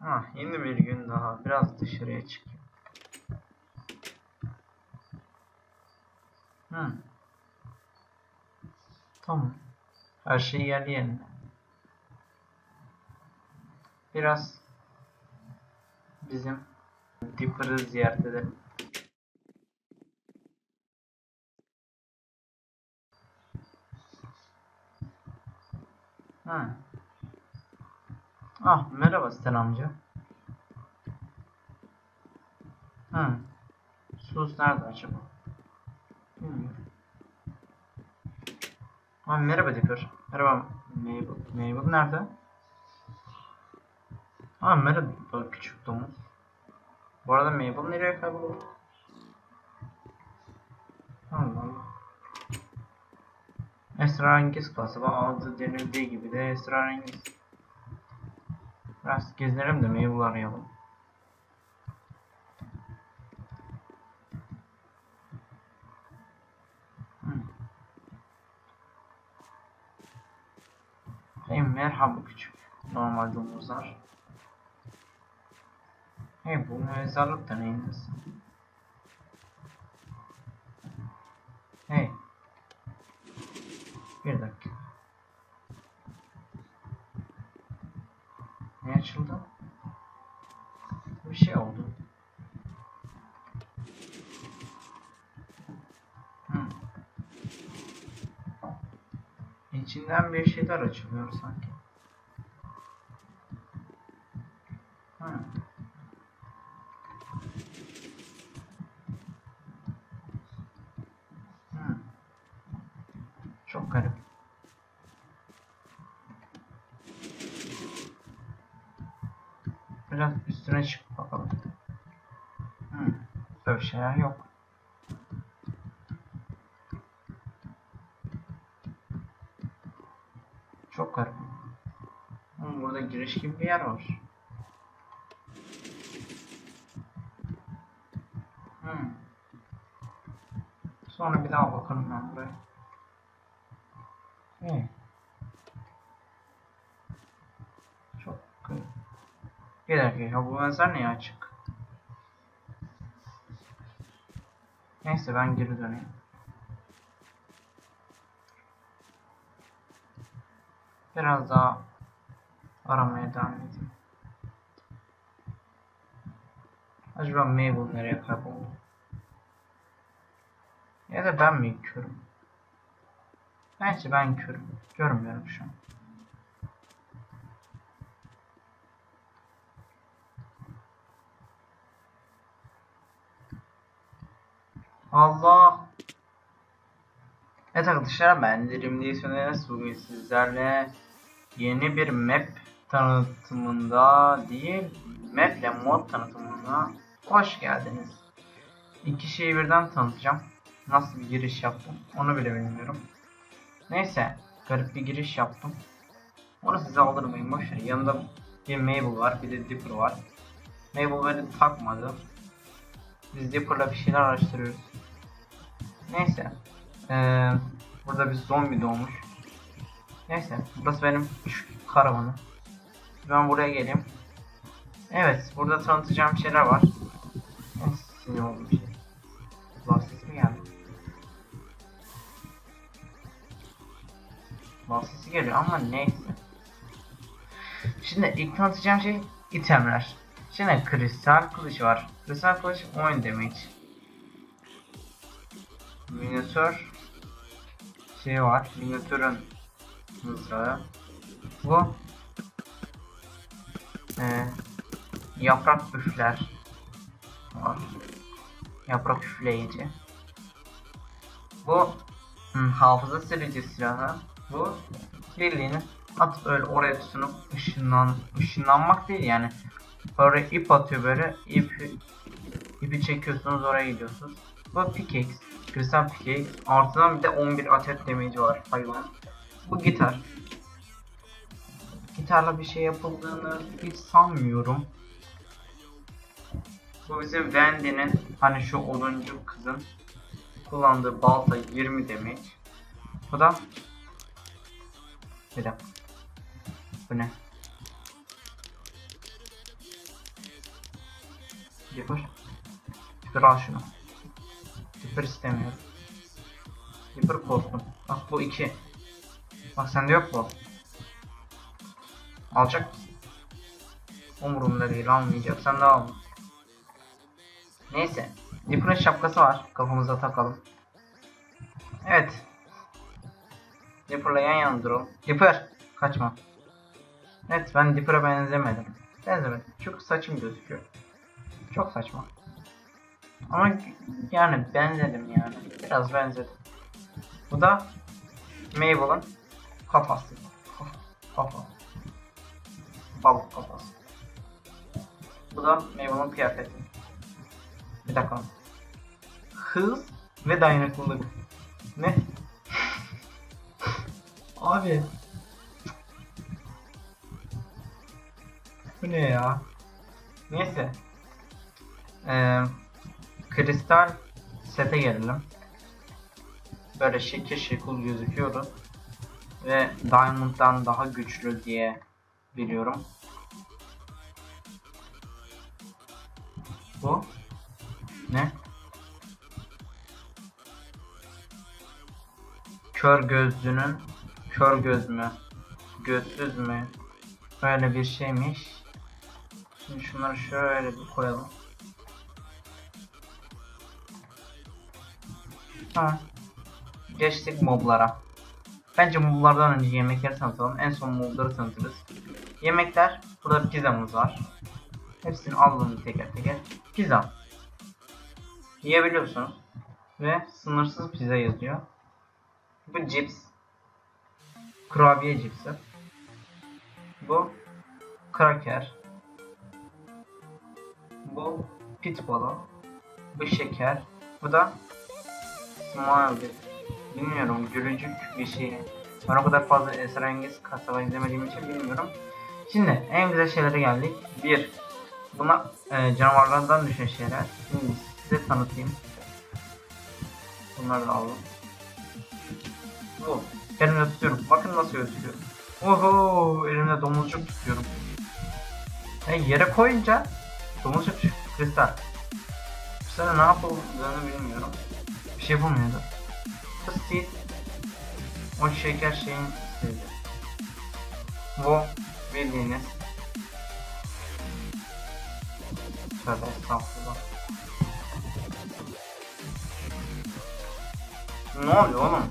Ah yeni bir gün daha. Biraz dışarıya çıkayım. Hı. Tamam. Her şey yerli yerine. Biraz bizim Dipper'ı ziyaret edelim. Hı. Ah merhaba Sten amca. Hı. Sus nerede acaba? Bilmiyorum. Ah merhaba Dipper. Merhaba Mabel. Mabel nerede? Ah merhaba küçük domuz. Bu arada Mabel nereye kayboldu? Allah Allah. Esrarengiz kasaba adı denildiği gibi de esrarengiz. Biraz gezelim de Mabel arayalım. Hmm. Hey merhaba küçük normal domuzlar. Hey bu mezarlık da nesi? Hey. Bir dakika. Ne açıldı? Bir şey oldu. Hmm. İçinden bir şeyler açılıyor sanki. Hmm. Hmm. Çok garip. Biraz üstüne çık bakalım. Hmm. Böyle şeyler yok. Çok garip. Hmm, burada giriş gibi bir yer var. Hmm. Sonra bir daha bakarım ben buraya. Hmm. Çok garip. Bir dakika bu mezar niye açık? Neyse ben geri döneyim. Biraz daha aramaya devam edeyim. Acaba Mabel nereye kayboldu? Ya da ben mi körüm? Bence ben körüm. Görmüyorum şu an. Allah. Evet arkadaşlar ben Dilim Değilsiniz. Bugün sizlerle yeni bir map tanıtımında değil map ile mod tanıtımına hoş geldiniz. İki şeyi birden tanıtacağım. Nasıl bir giriş yaptım onu bile bilmiyorum. Neyse garip bir giriş yaptım. Onu size aldırmayın boşver. Yanında bir Mabel var bir de Dipper var. Mabel beni takmadı. Biz Dipper'la bir şeyler araştırıyoruz. Neyse. Ee, burada bir zombi doğmuş. Neyse. Burası benim küçük. Ben buraya geleyim. Evet. Burada tanıtacağım şeyler var. Sinir olduğum şey. Lan sesi mi geldi? Sesi geliyor ama neyse. Şimdi ilk tanıtacağım şey itemler. Şimdi kristal kılıç var. Kristal kılıç 10 damage. Minotör şey var. Minotörün mızrağı. Bu e, yaprak üfler var. Yaprak üfleyici. Bu hmm, hafıza silici silahı. Bu bildiğiniz at öyle oraya tutunup ışınlan ışınlanmak değil yani. Böyle ip atıyor böyle ip ipi çekiyorsunuz oraya gidiyorsunuz. Bu pickaxe. Kristal pickaxe. Artıdan bir de 11 adet damage var hayvan. Bu gitar. Gitarla bir şey yapıldığını hiç sanmıyorum. Bu bizim Wendy'nin hani şu oduncu kızın kullandığı balta 20 demek. Bu da bir dakika. Bu ne? Dipper. Dipper al şunu. Dipper istemiyorum. Dipper korktum. Bak bu 2. Bak sende yok bu. Alacak mısın? Umurumda değil almayacaksan da alma. Neyse. Dipper'ın şapkası var. Kafamıza takalım. Evet. Dipper'la yan yana duralım. Dipper! Kaçma. Evet ben Dipper'a benzemedim. Benzemedim. Çünkü saçım gözüküyor. Çok saçma. Ama yani benzedim yani. Biraz benzedim. Bu da Mabel'ın kafası. Kafa. Balık kafası. Bu da Mabel'ın kıyafeti. Bir dakika. Hız ve dayanıklılık. Ne? Abi. Bu ne ya? Neyse. Ee, kristal sete gelelim. Böyle şekil şekil gözüküyordu. Ve Diamond'dan daha güçlü diye biliyorum. Bu ne? Kör gözlünün kör göz mü? Gözsüz mü? Böyle bir şeymiş. Şimdi şunları şöyle bir koyalım. Tamam. Geçtik moblara. Bence moblardan önce yemekleri tanıtalım. En son mobları tanıtırız. Yemekler. Burada pizzamız var. Hepsini alalım teker teker. Pizza. Yiyebiliyorsunuz. Ve sınırsız pizza yazıyor. Bu cips. Kurabiye cipsi. Bu kraker. Bu pit balı. Bu şeker. Bu da smiley. Bilmiyorum gülücük bir şey. Ben o kadar fazla esrengiz kasaba izlemediğim için bilmiyorum. Şimdi en güzel şeylere geldik. Bir, Bunlar e, canavarlardan düşen şeyler. Şimdi size tanıtayım. Bunları da alalım. Bu. Elimde tutuyorum. Bakın nasıl gözüküyor. Oho, elimde domuzcuk tutuyorum. E, yere koyunca domuzcuk. Kristal. Sene ne yapıldığını bilmiyorum. Şey bulmuyordu. Fıstık. O şeker şeyin istedi. Bu bildiğiniz Tövbe estağfurullah. Ne oluyor oğlum?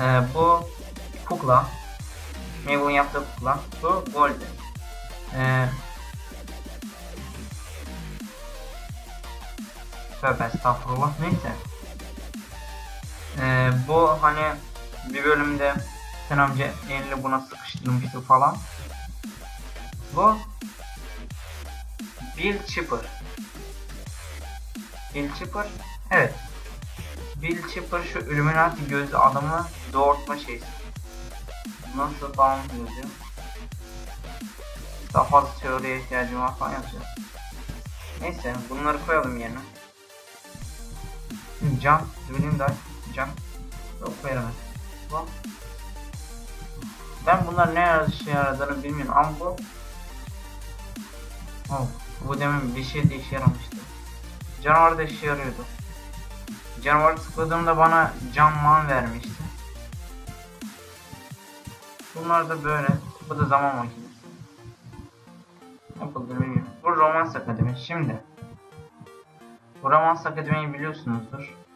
Ee, bu kukla. Mabel'ın yaptığı kukla. Bu Goldie. Ee, Tövbe estağfurullah. Neyse. Ee, bu hani bir bölümde sen amca elini buna sıkıştırmıştı falan. Bu Bill Chipper. Bill Chipper. Evet. Bill Chipper şu Illuminati gözlü adamı doğurtma şeysi. Nasıl falan yazıyor. Daha fazla teoriye ihtiyacım var falan yazıyor. Neyse bunları koyalım yerine. Şimdi cam, Zwilling Cam. Yok veremez. Bak. Ben bunlar ne işe yaradığını bilmiyorum ama bu Oh, bu demin bir şey de işe yaramıştı. Canavar da işe yarıyordu. Canavar tıkladığımda bana can man vermişti. Bunlar da böyle. Bu da zaman makinesi. Ne yapıldığını bilmiyorum. Bu Romans Akademi. Şimdi. Bu Romans Akademi'yi biliyorsunuzdur.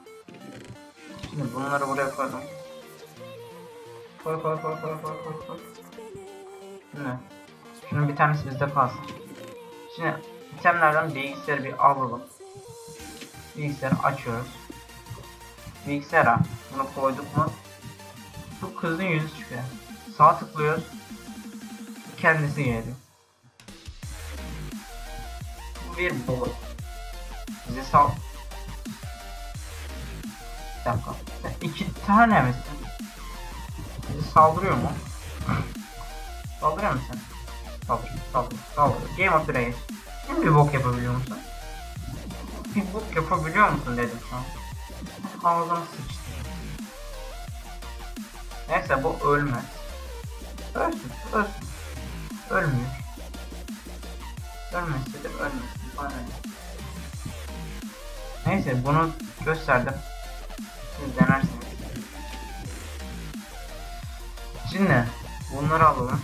Şimdi bunları buraya koydum. Koy koy koy koy koy koy koy. Şimdi. Şunun bir tanesi bizde kalsın. Şimdi itemlerden bilgisayarı bir alalım. Bilgisayarı açıyoruz. Bilgisayara bunu koyduk mu? Bu kızın yüzü çıkıyor. Sağ tıklıyoruz. Kendisi geliyor. Bu bir bot. Bizi sal. Bir dakika. İki tane misin? Bizi saldırıyor mu? Saldırıyor musun? Saldır, saldır, saldır. Game of Race. Şimdi bir bok yapabiliyor musun? bir bok yapabiliyor musun dedim sana. Ağzına sıçtı. Neyse bu ölmez. Ölsün, ölsün. Ölmüyor. Ölmezse de ölmesin. Neyse bunu gösterdim. Siz denersiniz. Şimdi bunları alalım.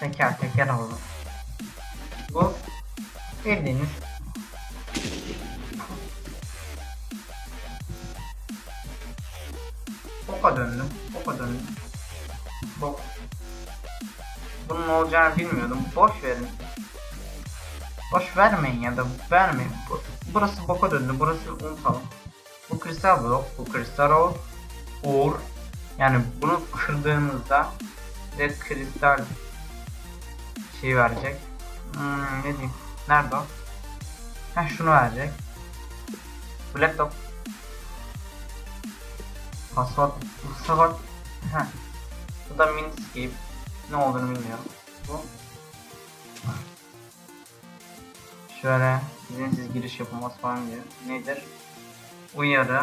Teker teker alalım. Bu bildiğiniz Boka döndüm. Boka döndüm. Bok. Bunun olacağını bilmiyordum. Boş verin. Boş vermeyin ya da vermeyin. Bu- Burası boka döndü. Burası unutalım. Bu kristal blok. Bu kristal o. Uğur. Yani bunu kırdığınızda de kristal şey verecek. Hmm, ne diyeyim? Nerede o? Ha şunu verecek. Bu laptop. Password. Password. Ha. Bu da Minscape. Ne olduğunu bilmiyorum. Bu. Şöyle izinsiz giriş yapılmaz falan diyor. Nedir? Uyarı.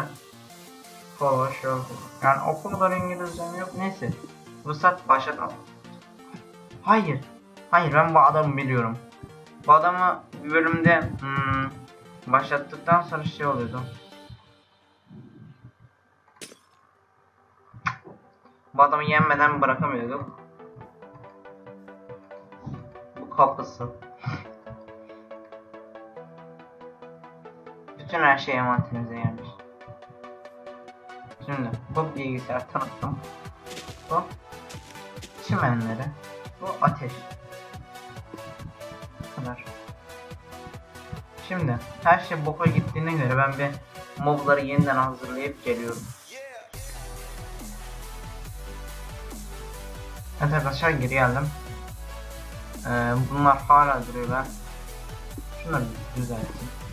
Follow, show. Yani o kadar İngilizcem yok. Neyse. Ruhsat başlat al. Hayır. Hayır ben bu adamı biliyorum. Bu adamı bir bölümde hmm, başlattıktan sonra şey oluyordu. Bu adamı yenmeden bırakamıyorduk. Bu kapısı. Bütün her şey envanterimize gelmiş. Şimdi bu bilgisayar tanıttım. Bu çimenleri. Bu ateş. Bu kadar. Şimdi her şey boka gittiğine göre ben bir mobları yeniden hazırlayıp geliyorum. Evet arkadaşlar geri geldim. Ee, bunlar hala duruyor ben. Şunları düzelteyim.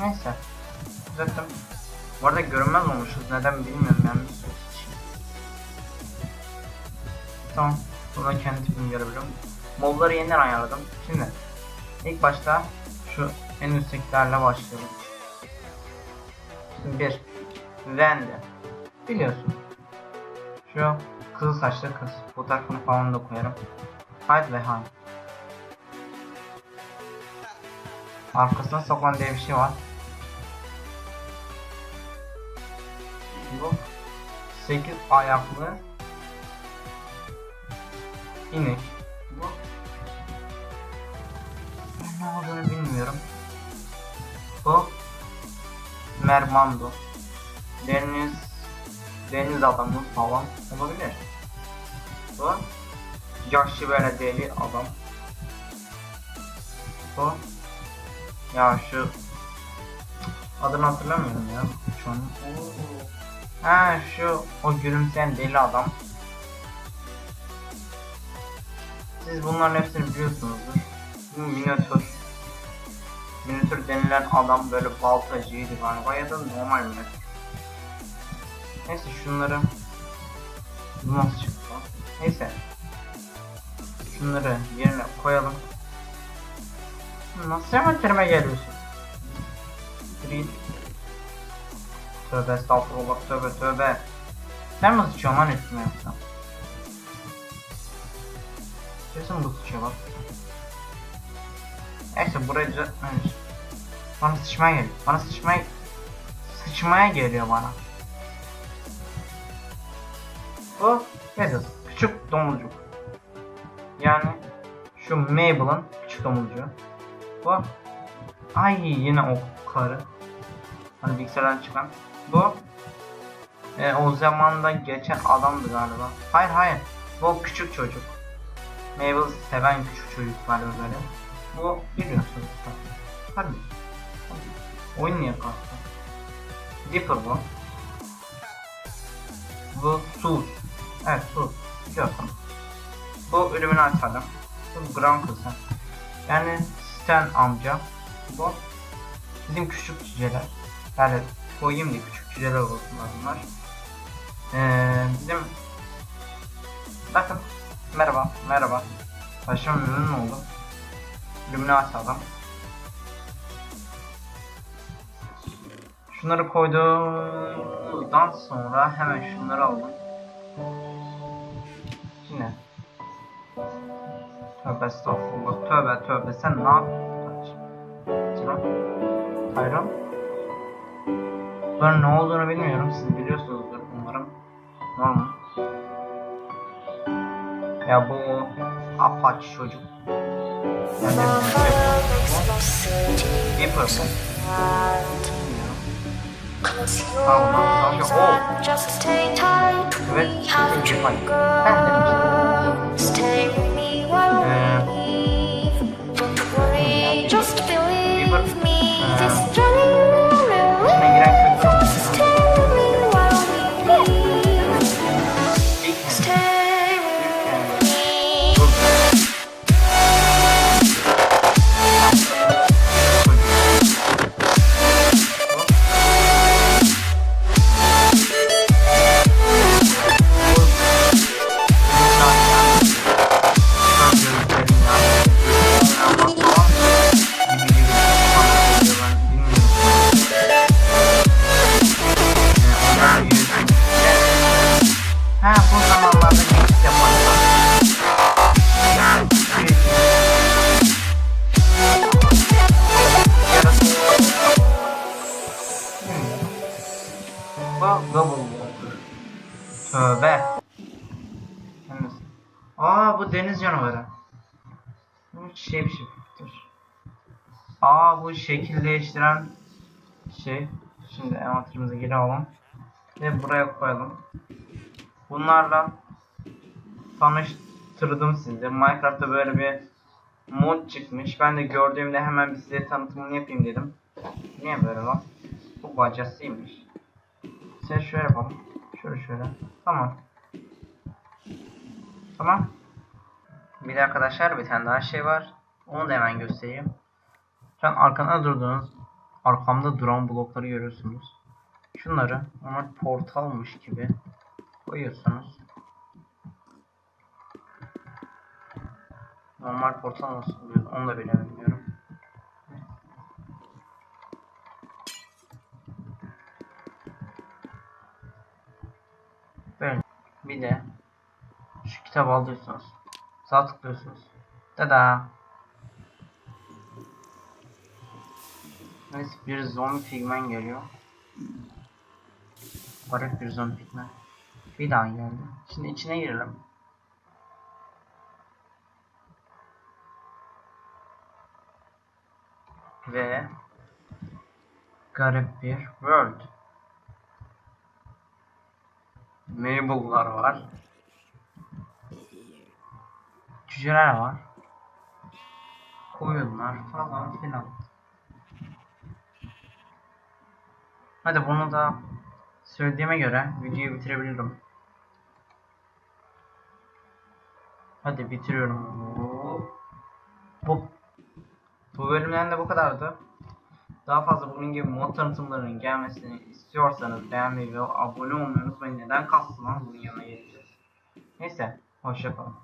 Neyse. Düzelttim. Bu arada görünmez olmuşuz. Neden bilmiyorum şey. Tamam. Buradan kendi tipimi görebiliyorum. Mobları yeniden ayarladım. Şimdi ilk başta şu en üsttekilerle başlayalım. Şimdi bir Vende. Biliyorsun. Şu kızıl saçlı kız. Fotoğrafını falan da koyarım. Hide ve Han. Arkasına sokan diye bir şey var. Bu 8 ayaklı inek. Bu ne olduğunu bilmiyorum. Bu Mermando. Deniz deniz adamı falan olabilir. Bu yaşlı böyle deli adam. Bu ya şu adını hatırlamıyorum ya şu an. Ha şu o gülümseyen deli adam. Siz bunların hepsini biliyorsunuzdur. Bu Minotaur. Minotaur denilen adam böyle baltacıydı galiba ya da normal Minotaur. Neyse şunları Bu nasıl çıktı? Neyse Şunları yerine koyalım Nasıl hemen terime geliyorsun? Grid Tövbe estağfurullah tövbe tövbe Sen mi sıçıyorsun lan üstüme yoksa? Kesin bu sıçıyor bak Neyse burayı düzeltmemiş Bana sıçmaya geliyor Bana sıçmaya Sıçmaya geliyor bana Bu nedir? Küçük domuzcuk. Yani şu Mabel'ın küçük domuzcuğu. Bu ay yine o karı. Hani bilgisayardan çıkan. Bu e, o zamanda geçen adamdı galiba. Hayır hayır. Bu küçük çocuk. Mabel seven küçük çocuk galiba böyle. Bu biliyorsunuz. Tabii. Tabii. Oyun niye kalktı? Dipper bu. Bu Sus. Evet Sus. Biliyorsun. Bu ölümünü açalım. Bu Grand kızı. Yani Stan amca. Bu bizim küçük cüceler. Yani koyayım diye küçük cüceler olsunlar bunlar. Ee, bizim Bakın. Merhaba. Merhaba. Başım memnun oldum. Ölümünü açalım. Şunları koyduktan sonra hemen şunları aldım. Şimdi. Tövbe estağfurullah. Tövbe tövbe. Sen ne yapıyorsun? Tamam. Bunların ne olduğunu bilmiyorum. Siz biliyorsunuzdur umarım. Normal. Ya bu apaç çocuk. Yani bir purple. Tamam, Evet, to pay. Ben demiştim. Ee, just believe Bir- me. Aa bu şekil değiştiren şey. Şimdi envanterimize geri alalım. Ve buraya koyalım. Bunlarla tanıştırdım sizi. Minecraft'ta böyle bir mod çıkmış. Ben de gördüğümde hemen size tanıtımını yapayım dedim. Niye böyle lan? Bu bacasıymış. Sen şöyle yapalım. Şöyle şöyle. Tamam. Tamam. Bir de arkadaşlar bir tane daha şey var. Onu da hemen göstereyim. Şu an arkada durduğunuz arkamda duran blokları görüyorsunuz. Şunları onlar portalmış gibi koyuyorsunuz. Normal portal nasıl oluyor onu da bile bilmiyorum. Böyle. Bir de şu kitabı alıyorsunuz. Sağ tıklıyorsunuz. Tada. Neyse bir zombi pigmen geliyor. Garip bir zombi pigmen. Bir daha geldi. Şimdi içine girelim. Ve garip bir world. Mabel'lar var. Cüceler var. Koyunlar falan filan. Hadi bunu da söylediğime göre videoyu bitirebilirim. Hadi bitiriyorum. Bu bu bölümden de bu kadardı. Daha fazla bunun gibi mod tanıtımlarının gelmesini istiyorsanız beğenmeyi ve abone olmayı unutmayın. Neden kastı lan bunun yanına geleceğiz. Neyse, hoşçakalın.